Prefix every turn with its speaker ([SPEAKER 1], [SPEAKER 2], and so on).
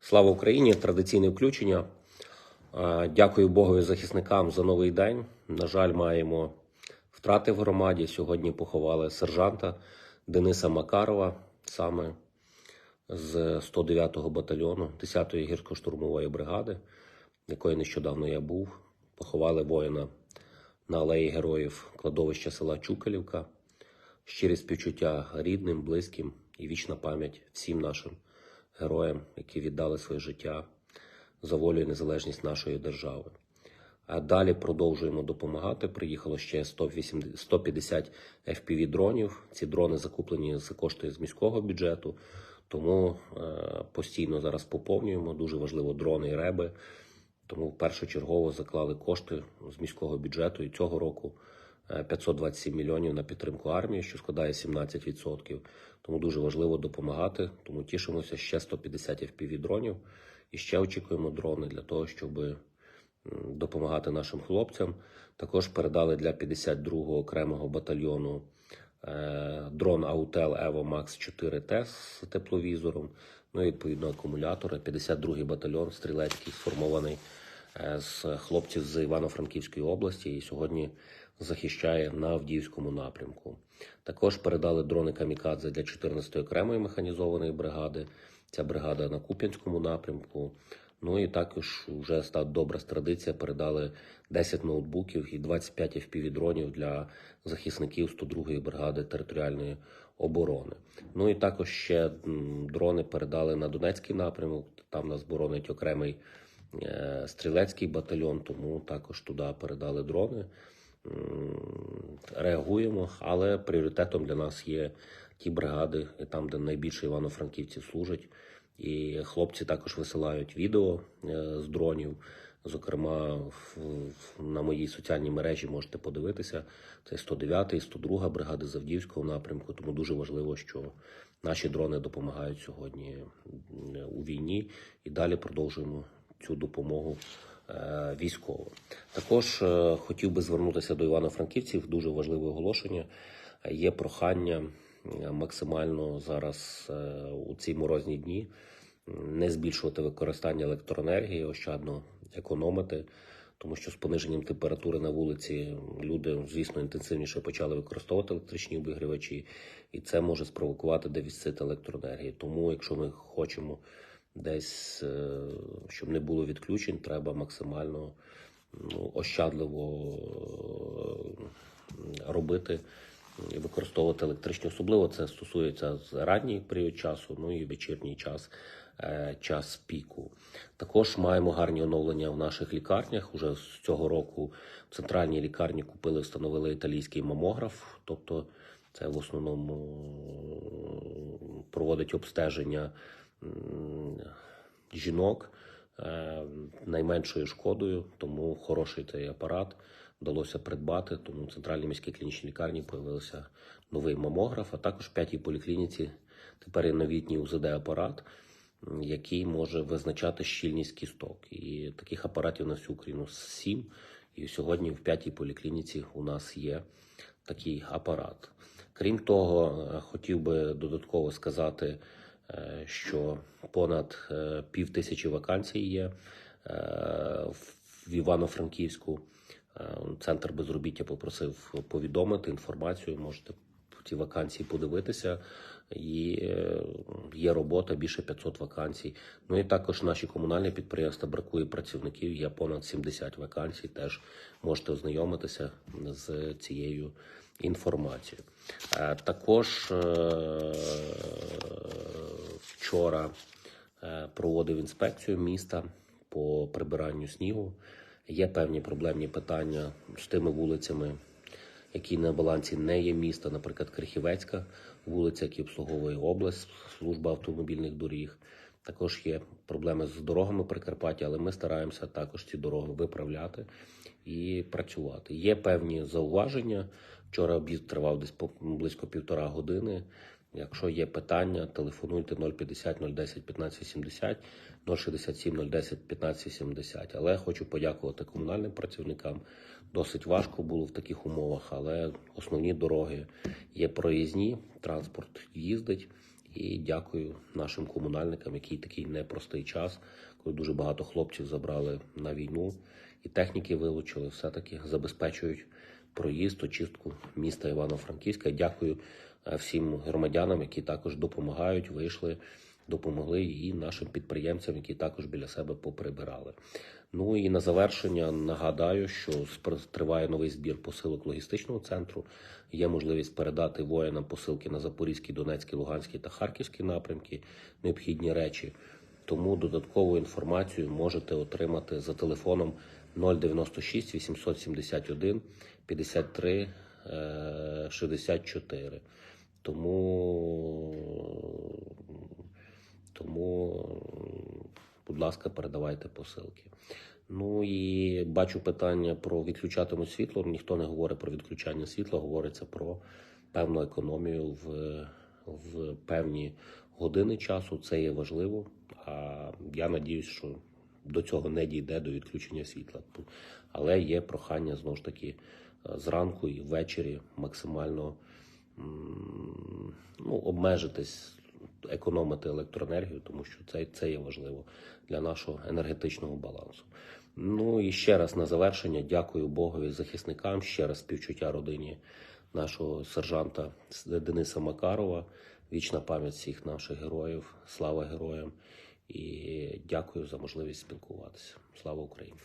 [SPEAKER 1] Слава Україні! Традиційне включення. Дякую Богові захисникам за новий день. На жаль, маємо втрати в громаді. Сьогодні поховали сержанта Дениса Макарова, саме з 109-го батальйону 10-ї гірсько-штурмової бригади, якої нещодавно я був. Поховали воїна на алеї героїв кладовища села Чукалівка. Щирі співчуття рідним, близьким і вічна пам'ять всім нашим героям, які віддали своє життя за волю і незалежність нашої держави. А далі продовжуємо допомагати. Приїхало ще 150 FPV дронів. Ці дрони закуплені за кошти з міського бюджету, тому е, постійно зараз поповнюємо. Дуже важливо дрони і реби. Тому першочергово заклали кошти з міського бюджету і цього року 527 мільйонів на підтримку армії, що складає 17%. Тому дуже важливо допомагати. Тому тішимося ще 150 FPV дронів і ще очікуємо дрони для того, щоб допомагати нашим хлопцям. Також передали для 52-го окремого батальйону е, дрон Autel Evo Max 4T з тепловізором. Ну і відповідно акумулятори. 52-й батальйон стрілецький сформований е, з хлопців з Івано-Франківської області і сьогодні захищає на Авдіївському напрямку. Також передали дрони Камікадзе для 14-ї окремої механізованої бригади. Ця бригада на Куп'янському напрямку. Ну і також вже стала добра традиція. Передали 10 ноутбуків і 25 FPV-дронів для захисників 102-ї бригади територіальної оборони. Ну і також ще дрони передали на Донецький напрямок. Там нас боронить окремий е, стрілецький батальйон, тому також туди передали дрони. М, Реагуємо, але пріоритетом для нас є ті бригади, там, де найбільше івано-франківців служать. І хлопці також висилають відео е, з дронів. Зокрема, на моїй соціальній мережі можете подивитися. Це 109 і 102 бригади Завдівського напрямку. Тому дуже важливо, що наші дрони допомагають сьогодні у війні і далі продовжуємо цю допомогу е, військову. Також е, хотів би звернутися до Івано-Франківців. Дуже важливе оголошення. Є прохання максимально зараз е, у ці морозні дні не збільшувати використання електроенергії, ощадно економити. Тому що з пониженням температури на вулиці люди, звісно, інтенсивніше почали використовувати електричні обігрівачі, і це може спровокувати дефіцит електроенергії. Тому, якщо ми хочемо десь, е, щоб не було відключень, треба максимально ну, ощадливо е, робити і використовувати електричні. Особливо це стосується ранній період часу, ну і вечірній час, е, час піку. Також маємо гарні оновлення в наших лікарнях. Уже з цього року в центральній лікарні купили, встановили італійський мамограф, тобто це в основному проводить обстеження жінок е, найменшою шкодою, тому хороший цей апарат вдалося придбати. Тому в центральній міській клінічній лікарні появився новий мамограф, а також в п'ятій поліклініці тепер є новітній УЗД-апарат, який може визначати щільність кісток. І таких апаратів на всю Україну сім. І сьогодні в п'ятій поліклініці у нас є такий апарат. Крім того, е, хотів би додатково сказати, що понад е, пів тисячі вакансій є е, в Івано-Франківську. Е, Центр безробіття попросив повідомити інформацію. Можете ці вакансії подивитися. І е, є робота більше 500 вакансій. Ну і також наші комунальні підприємства бракує працівників. Є понад 70 вакансій. Теж можете ознайомитися з цією інформацією. Е, Також е, вчора е, проводив інспекцію міста по прибиранню снігу. Є певні проблемні питання з тими вулицями, які на балансі не є міста, наприклад, Крихівецька вулиця, які обслуговує область, служба автомобільних доріг. Також є проблеми з дорогами Прикарпаття, але ми стараємося також ці дороги виправляти і працювати. Є певні зауваження. Вчора об'їзд тривав десь близько півтора години. Якщо є питання, телефонуйте 050 010 15 80, 067 010 15 70. Але хочу подякувати комунальним працівникам. Досить важко було в таких умовах, але основні дороги є проїзні, транспорт їздить. І дякую нашим комунальникам, який такий непростий час, коли дуже багато хлопців забрали на війну і техніки вилучили, все-таки забезпечують проїзд, очистку міста Івано-Франківська. Дякую е, всім громадянам, які також допомагають, вийшли, допомогли і нашим підприємцям, які також біля себе поприбирали. Ну і на завершення нагадаю, що триває новий збір посилок логістичного центру. Є можливість передати воїнам посилки на Запорізький, Донецький, Луганський та Харківський напрямки, необхідні речі. Тому додаткову інформацію можете отримати за телефоном 096 871 53 е, 64. Тому, тому, будь ласка, передавайте посилки. Ну і бачу питання про відключатимуть світло. Ніхто не говорить про відключання світла, говориться про певну економію в, в певні години часу. Це є важливо. А я надіюсь, що до цього не дійде до відключення світла. Але є прохання знову ж таки е, зранку і ввечері максимально ну, обмежитись, економити електроенергію, тому що це, це є важливо для нашого енергетичного балансу. Ну і ще раз на завершення дякую Богові захисникам. Ще раз співчуття родині нашого сержанта Дениса Макарова. Вічна пам'ять всіх наших героїв. Слава героям! І дякую за можливість спілкуватися. Слава Україні!